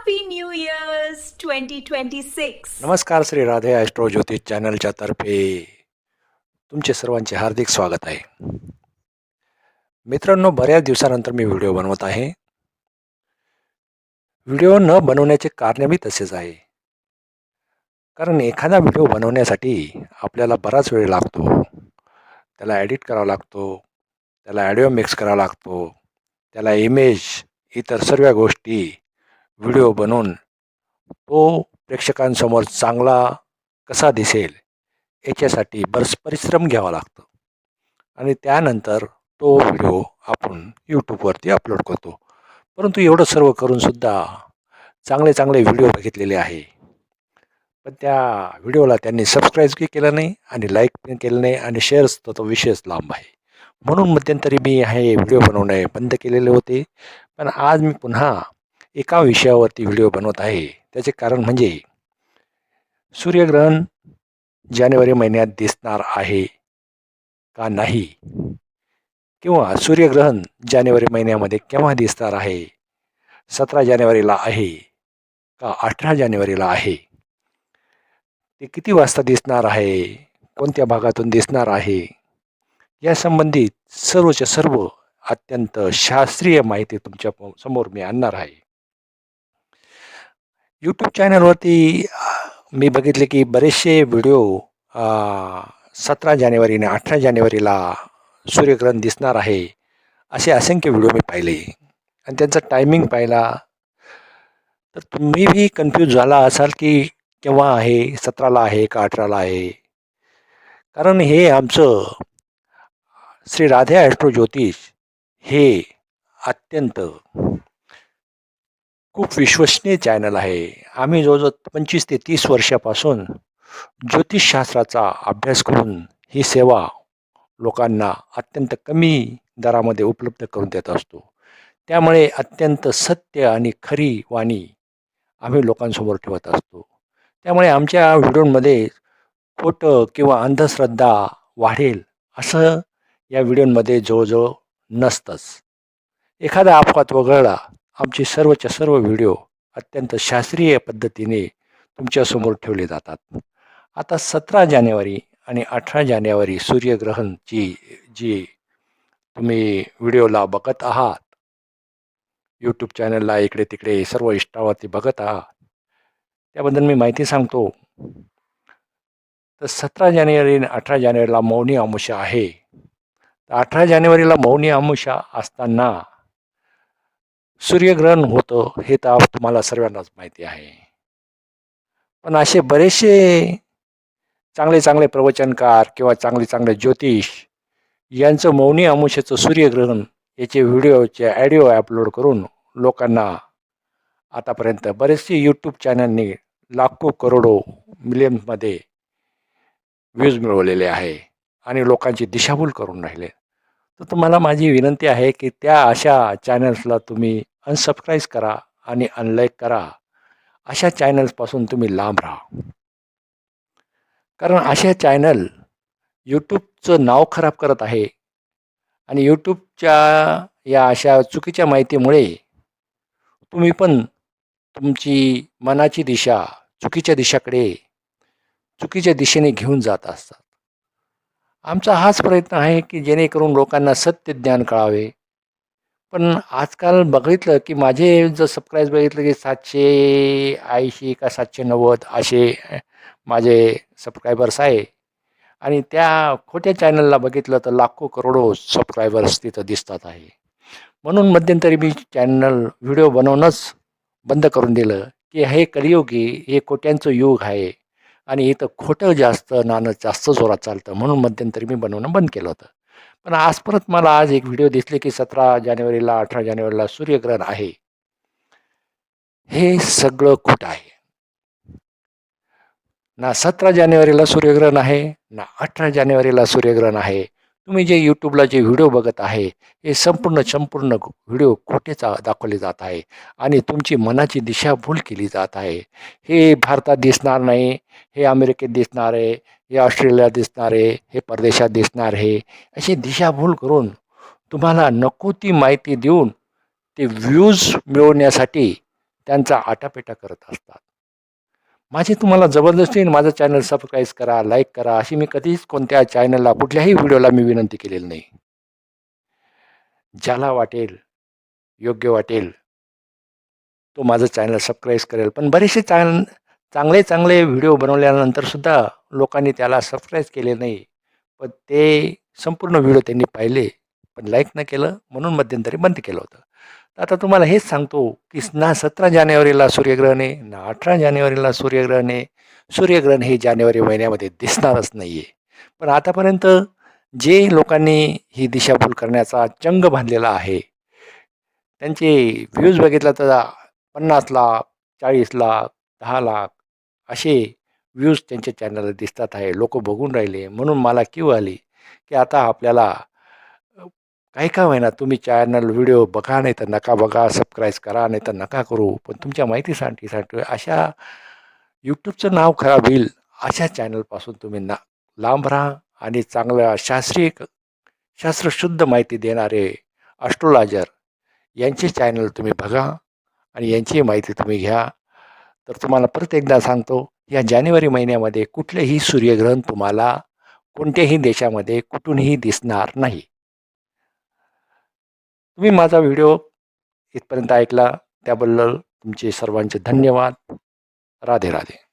Happy new years twenty twenty six नमस्कार Shri Radhe Austro ज्योतिष चॅनलच्या तर्फे. तुमचे सर्वांचे हार्दिक स्वागत आहे. मित्रांनो बऱ्याच दिवसानंतर मी व्हिडिओ बनवत आहे. व्हिडिओ न बनवण्याचे कारणही तसेच आहे. कारण एखादा व्हिडिओ बनवण्यासाठी आपल्याला बराच वेळ लागतो. त्याला एडिट करावा लागतो. त्याला ॲडिओ मिक्स करावा लागतो. त्याला इमेज इतर सर्व गोष्टी व्हिडिओ बनवून तो प्रेक्षकांसमोर चांगला कसा दिसेल याच्यासाठी बरंच परिश्रम घ्यावा लागतो. आणि त्यानंतर तो व्हिडिओ आपण यूट्यूबवरती अपलोड करतो. परंतु एवढं सर्व करूनसुद्धा चांगले चांगले व्हिडिओ बघितलेले आहे. पण त्या व्हिडिओला त्यांनी सबस्क्राईबही केलं नाही आणि लाईक पण केलं नाही आणि शेअर्स तर तो विषयच लांब आहे. म्हणून मध्यंतरी मी हे व्हिडिओ बनवणे बंद केलेले होते. पण आज मी पुन्हा एका विषयावरती व्हिडिओ बनवत आहे. त्याचे कारण म्हणजे सूर्यग्रहण जानेवारी महिन्यात दिसणार आहे का नाही? किंवा सूर्यग्रहण जानेवारी महिन्यामध्ये केव्हा दिसणार आहे? सतरा जानेवारीला आहे का अठरा जानेवारीला आहे? ते किती वाजता दिसणार आहे? कोणत्या भागातून दिसणार आहे? या संबंधित सर्वच्या सर्व अत्यंत शास्त्रीय माहिती तुमच्यासमोर मी आणणार आहे. यूट्यूब चॅनलवरती मी बघितले की बरेचसे व्हिडिओ सतरा जानेवारी आणि अठरा जानेवारीला सूर्यग्रहण दिसणार आहे. असे असंख्य व्हिडिओ मी पाहिले. आणि त्यांचा टायमिंग पाहिला. तर तुम्हीही कन्फ्यूज झाला असाल की केव्हा आहे सतराला आहे का अठराला आहे? कारण हे आमचं श्री राधे ॲस्ट्रो ज्योतिष हे अत्यंत खूप विश्वसनीय चॅनल आहे. आम्ही जवळजवळ पंचवीस ते तीस वर्षापासून ज्योतिषशास्त्राचा अभ्यास करून ही सेवा लोकांना अत्यंत कमी दरामध्ये उपलब्ध करून देत असतो. त्यामुळे अत्यंत सत्य आणि खरी वाणी आम्ही लोकांसमोर ठेवत असतो. त्यामुळे आमच्या व्हिडिओमध्ये खोटं किंवा अंधश्रद्धा वाढेल असं या व्हिडिओमध्ये जवळजवळ नसतंच. एखादा अपघात वगळला आमचे सर्वच्या सर्व व्हिडिओ अत्यंत शास्त्रीय पद्धतीने तुमच्यासमोर ठेवले जातात. आता सतरा जानेवारी आणि अठरा जानेवारी सूर्यग्रहणची जी तुम्ही व्हिडिओला बघत आहात यूट्यूब चॅनलला इकडे तिकडे सर्व इष्टावरती बघत आहात त्याबद्दल मी माहिती सांगतो. तर सतरा जानेवारी आणि अठरा जानेवारीला मौनी अमुषा आहे. तर अठरा जानेवारीला मौनी अमुषा असताना सूर्यग्रहण होतं हे तर तुम्हाला सर्वांनाच माहिती आहे. पण असे बरेचसे चांगले चांगले प्रवचनकार किंवा चांगले चांगले ज्योतिष यांचं मौनी अमावस्याचं सूर्यग्रहण याचे व्हिडिओचे ॲडिओ अपलोड करून लोकांना आतापर्यंत बरेचसे यूट्यूब चॅनलनी लाखो करोडो मिलियन्समध्ये व्ह्यूज मिळवलेले आहे आणि लोकांची दिशाभूल करून राहिले. तर तुम्हाला माझी विनंती आहे की त्या अशा चॅनल्सला तुम्ही अनसबस्क्राईब करा आणि अनलाईक करा. अशा चॅनल्सपासून तुम्ही लांब राहा. कारण अशा चॅनल यूट्यूबचं नाव खराब करत आहे आणि यूट्यूबच्या या अशा चुकीच्या माहितीमुळे तुम्ही पण तुमची मनाची दिशा चुकीच्या दिशाकडे चुकीच्या दिशेने घेऊन जात असतात. आमचा हाच प्रयत्न आहे की जेणेकरून लोकांना सत्य ज्ञान कळावे. पण आजकाल बघितलं की माझे जर सबस्क्राईब बघितलं की सातशे ऐंशी का सातशे नव्वद असे माझे सबस्क्रायबर्स आहे. आणि त्या खोट्या चॅनलला बघितलं तर लाखो करोडो सबस्क्रायबर्स तिथं दिसतात आहे. म्हणून मध्यंतरी मी चॅनल व्हिडिओ बनवणंच बंद करून दिलं की हे कलियुगी हे खोट्यांचं युग आहे. आणि इथं खोटं जास्त नाणं जास्त जोरात चालतं म्हणून मध्यंतरी मी बनवणं बंद केलं होतं. पण आज परत मला आज एक व्हिडिओ दिसले की सतरा जानेवारीला अठरा जानेवारीला सूर्यग्रहण आहे. हे सगळं खोटं आहे. ना सतरा जानेवारीला सूर्यग्रहण आहे ना अठरा जानेवारीला सूर्यग्रहण आहे. तुम्ही जे यूट्यूबला जे व्हिडिओ बघत आहे हे संपूर्ण संपूर्ण व्हिडिओ खोटेचा दाखवले जात आहे आणि तुमची मनाची दिशाभूल केली जात आहे. हे भारतात दिसणार नाही हे अमेरिकेत दिसणार आहे हे ऑस्ट्रेलियात दिसणार आहे हे परदेशात दिसणार आहे. अशी दिशाभूल करून तुम्हाला नको ती माहिती देऊन ते व्ह्यूज मिळवण्यासाठी त्यांचा आटापेटा करत असतात. माझी तुम्हाला जबरदस्तीने माझं चॅनल सबस्क्राईब करा लाईक करा अशी मी कधीच कोणत्या चॅनलला कुठल्याही व्हिडिओला मी विनंती केलेली नाही. ज्याला वाटेल योग्य वाटेल तो माझं चॅनल सबस्क्राईब करेल. पण बरेचसे चॅनल चांगले चांगले व्हिडिओ बनवल्यानंतरसुद्धा लोकांनी त्याला सबस्क्राईब केले नाही. पण ते संपूर्ण व्हिडिओ त्यांनी पाहिले पण लाईक न केलं म्हणून मध्यंतरी बंद केलं होतं. तर आता तुम्हाला हेच सांगतो की ना सतरा जानेवारीला सूर्यग्रहण आहे ना अठरा जानेवारीला सूर्यग्रहण आहे. सूर्यग्रहण हे जानेवारी महिन्यामध्ये दिसणारच नाही आहे पण आतापर्यंत जे लोकांनी ही दिशाभूल करण्याचा चंग बांधलेला आहे त्यांचे व्ह्यूज बघितलं तर पन्नास लाख चाळीस लाख दहा लाख असे व्ह्यूज त्यांच्या चॅनलला दिसतात आहे. लोक बघून राहिले. म्हणून मला क्यू आली की आता आपल्याला काही का होईना तुम्ही चॅनल व्हिडिओ बघा नाही तर नका बघा सबस्क्राईब करा नाही तर नका करू. पण तुमच्या माहितीसाठी साठी अशा यूट्यूबचं नाव खराब होईल अशा चॅनलपासून तुम्ही ना लांब राहा आणि चांगलं शास्त्रीय शास्त्रशुद्ध माहिती देणारे ॲस्ट्रोलॉजर यांचे चॅनल तुम्ही बघा आणि यांची माहिती तुम्ही घ्या. तर तुम्हाला परत एकदा सांगतो या जानेवारी महिन्यामध्ये कुठलेही सूर्यग्रहण तुम्हाला कोणत्याही देशामध्ये कुठूनही दिसणार नाही. तुम्ही माझा व्हिडिओ इथपर्यंत ऐकला. त्याबद्दल तुमचे सर्वांचे धन्यवाद. राधे राधे.